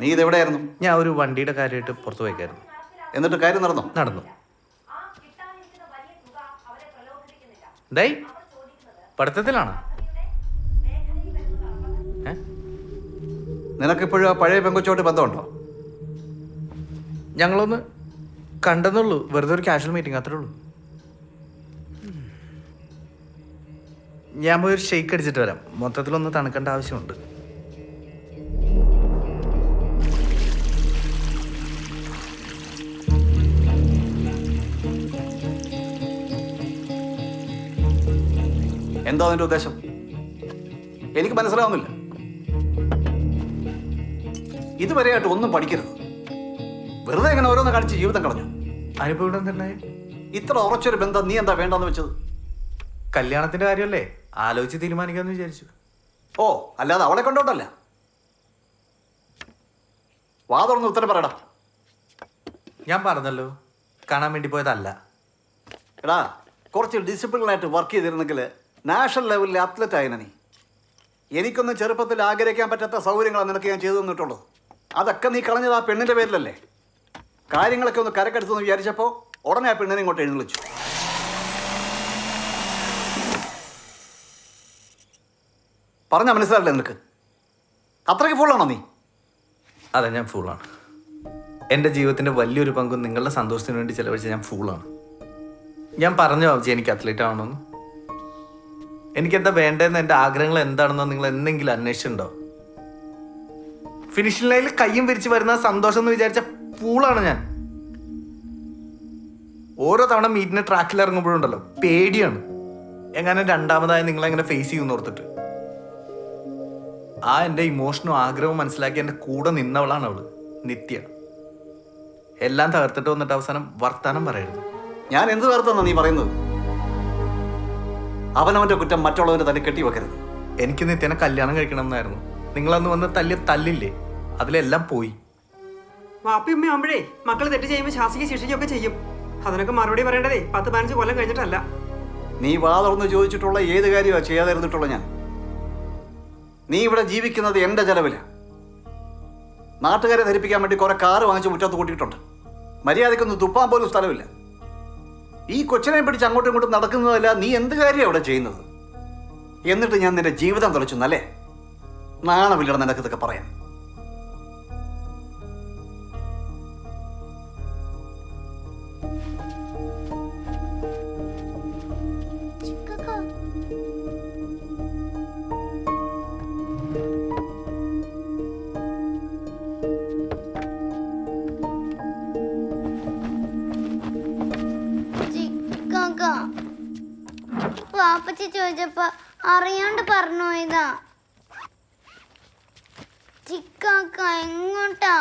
നീ ഇതെവിടെയായിരുന്നു? ഞാൻ ഒരു വണ്ടിയുടെ കാര്യമായിട്ട് പുറത്തു പോയിക്കായിരുന്നു. എന്നിട്ട് കാര്യം നടന്നു? നടന്നു. ദൈ പഠിത്തത്തിലാണ്? നിനക്കിപ്പോഴും ആ പഴയ പെങ്കൊച്ചോട്ട് ബന്ധമുണ്ടോ? ഞങ്ങളൊന്ന് കണ്ടെന്നുള്ളൂ. വെറുതെ ഒരു കാഷ്വൽ മീറ്റിംഗ് അത്രേ ഉള്ളൂ. ഞാൻ പോയി ഒരു ഷെയ്ക്ക് അടിച്ചിട്ട് വരാം. മൊത്തത്തിലൊന്ന് തണുക്കേണ്ട ആവശ്യമുണ്ട്. എന്താ നിന്റെ ഉദ്ദേശം? എനിക്ക് മനസ്സിലാവുന്നില്ല. ഇതുവരെയായിട്ട് ഒന്നും പഠിക്കരുത്. വെറുതെ ഇങ്ങനെ ഓരോന്ന് കാണിച്ച് ജീവിതം കളഞ്ഞു. അനുഭവം തന്നെ ഇത്ര ഉറച്ചൊരു ബന്ധം നീ എന്താ വേണ്ടെന്ന് വെച്ചത്? കല്യാണത്തിന്റെ കാര്യമല്ലേ? ആലോചിച്ച് തീരുമാനിക്കാമെന്ന് വിചാരിച്ചു. ഓ അല്ലാതെ അവളെ കണ്ടോട്ടല്ല വാ തുറന്ന് ഉത്തരം പറയടാ. ഞാൻ പറഞ്ഞല്ലോ കാണാൻ വേണ്ടി പോയതല്ല. എടാ കുറച്ച് ഡിസിപ്ലിനായിട്ട് വർക്ക് ചെയ്തിരുന്നെങ്കിൽ നാഷണൽ ലെവലിലെ അത്ലറ്റ് ആയിന നീ. എനിക്കൊന്നും ചെറുപ്പത്തിൽ ആഗ്രഹിക്കാൻ പറ്റാത്ത സൗകര്യങ്ങളാണ് നിനക്ക് ഞാൻ ചെയ്തു തന്നിട്ടുള്ളൂ. അതൊക്കെ നീ കളഞ്ഞത് ആ പെണ്ണിന്റെ പേരിലല്ലേ? കാര്യങ്ങളൊക്കെ ഒന്ന് കരക്കെടുത്തെന്ന് വിചാരിച്ചപ്പോൾ ഉടനെ ആ പെണ്ണിനെ ഇങ്ങോട്ട് എഴുന്നള്ളിച്ചു. പറഞ്ഞാൽ മനസ്സിലാവില്ലേ നിനക്ക്? അത്രയ്ക്ക് ഫുള്ളാണോ നീ? അതെ ഞാൻ ഫൂളാണ് എന്റെ ജീവിതത്തിന്റെ വലിയൊരു പങ്കും നിങ്ങളുടെ സന്തോഷത്തിന് വേണ്ടി ചിലവഴിച്ച ഞാൻ ഫൂളാണ് ഞാൻ പറഞ്ഞു ബാബുജി എനിക്ക് അത്ലറ്റ് ആവണമെന്ന്. എനിക്കെന്താ വേണ്ടതെന്ന് എന്റെ ആഗ്രഹങ്ങൾ എന്താണെന്ന് നിങ്ങൾ എന്തെങ്കിലും അന്വേഷിച്ചിട്ടുണ്ടോ? ഫിനിഷിംഗ് ലൈനിൽ കയ്യും വിരിച്ച് വരുന്ന സന്തോഷം എന്ന് വിചാരിച്ച ഫൂളാണ് ഞാൻ. ഓരോ തവണ മീറ്റിന് ട്രാക്കിൽ ഇറങ്ങുമ്പോഴുണ്ടല്ലോ പേടിയാണ്. എങ്ങനെ രണ്ടാമതായി നിങ്ങളെങ്ങനെ ഫേസ് ചെയ്യുമെന്ന് ഓർത്തിട്ട്. ആ എന്റെ ഇമോഷനും ആഗ്രഹവും മനസ്സിലാക്കി എന്റെ കൂടെ നിന്നവളാണ് അവൾ നിത്യ. എല്ലാം തകർത്തിട്ട് വന്നിട്ട് അവസാനം വർത്താനം പറയരുത്. ഞാൻ എന്ത് വേർത്തെന്നാ നീ പറയുന്നത്? അവനവന്റെ കുറ്റം മറ്റുള്ളവന് തന്നെ കെട്ടി വെക്കരുത് എനിക്ക് നിത്യനെ കല്യാണം കഴിക്കണം എന്നായിരുന്നു നിങ്ങളന്ന് വന്ന് തല്ലിയ തല്ലില്ലേ? അതിലെല്ലാം പോയി. വാപ്പയും ആകുമ്പോഴേ മക്കൾ തെറ്റ് ചെയ്യുമ്പോൾ ശാസിക്കുക ശിക്ഷിക്കുകയൊക്കെ ചെയ്യും. അതിനൊക്കെ മറുപടി പറയേണ്ടതേ പത്ത് പതിനഞ്ച് കൊല്ലം കഴിഞ്ഞിട്ടല്ല. നീ വാ തുറന്ന് ചോദിച്ചിട്ടുള്ള ഏത് കാര്യമാണ് ചെയ്യാതിരുന്നിട്ടുള്ള ഞാൻ? നീ ഇവിടെ ജീവിക്കുന്നത് എന്റെ ചെലവിൽ. നാട്ടുകാരെ ധരിപ്പിക്കാൻ വേണ്ടി കുറെ കാറ് വാങ്ങിച്ച് മുറ്റത്ത് കൂട്ടിയിട്ടുണ്ട്. മര്യാദയ്ക്കൊന്നും തുപ്പാൻ പോലും സ്ഥലമില്ല. ഈ കൊച്ചിനെ പിടിച്ച് അങ്ങോട്ടും ഇങ്ങോട്ടും നടക്കുന്നതല്ല നീ എന്ത് കാര്യം അവിടെ ചെയ്യുന്നത്? എന്നിട്ട് ഞാൻ നിന്റെ ജീവിതം തുളച്ചു എന്നല്ലേ നാണമില്ലട നിനക്ക് ഇതൊക്കെ പറയാൻ വാപ്പച്ചി ചോദിച്ചപ്പോ അറിയാണ്ട് പറഞ്ഞു ഇതാ ചിക്കാക്ക എങ്ങോട്ടാ?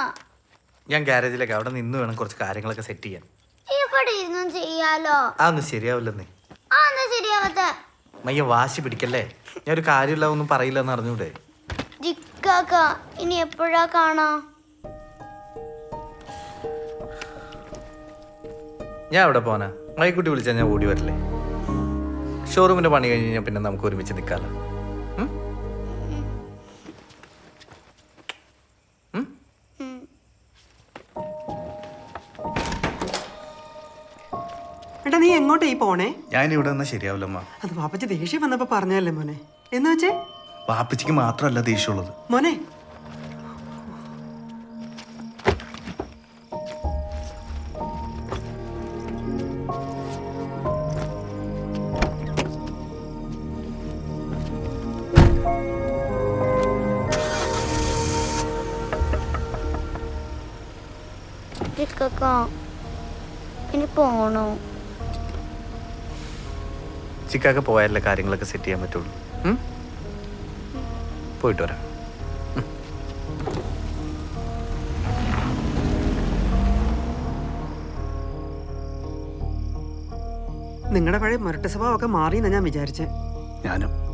ഞാൻ ഗ്യാരേജിലേക്ക് അവിടെ നിന്ന് വേണം കുറച്ച് കാര്യങ്ങളൊക്കെ സെറ്റ് ചെയ്യാൻ. ഇവിടെ ഇരുന്നും ചെയ്യാലോ? അതൊന്നും ശരിയാവില്ലെന്നേ. ആ എന്നാ ശരിയാവത്ത മയ്യ വാശി പിടിക്കല്ലേ? ഞാൻ ഒരു കാര്യമില്ല ഒന്നും പറയില്ല എന്ന് അറിഞ്ഞൂടെ? ചിക്കാക്ക ഇനി എപ്പോഴാ കാണാ? ഞാൻ അവിടെ പോനാ മൈക്കുട്ടി വിളിച്ചാൽ ഞാൻ ഓടി വരില്ലേ? ഷോറൂമിന്റെ പണി കഴിഞ്ഞ് കഴിഞ്ഞാൽ പിന്നെ നമുക്ക് ഒരുമിച്ച് നിൽക്കാമല്ലോ? ഏട്ടാ നീ എങ്ങോട്ടേ ഈ പോണേ? ഞാൻ ഇവിടെ നിന്നാ ശരിയാവില്ലമ്മ അത് വാപ്പച്ചി ദേഷ്യം വന്നപ്പോ പറഞ്ഞല്ലേ മോനെ. എന്ന് വെച്ചേ? വാപ്പച്ചിക്ക് മാത്രമല്ല ദേഷ്യമുള്ളത് മോനെ ചിക്കാക്ക ഇനി പോണോ? ചിക്കാക്ക് പോയാലേ കാര്യങ്ങളൊക്കെ സെറ്റ് ചെയ്യാൻ പറ്റുള്ളൂ? പോയിട്ട് വരാം. നിങ്ങളുടെ പഴയ മുരട്ട സ്വഭാവമൊക്കെ എന്നാ ഞാൻ വിചാരിച്ചേ. ഞാനും.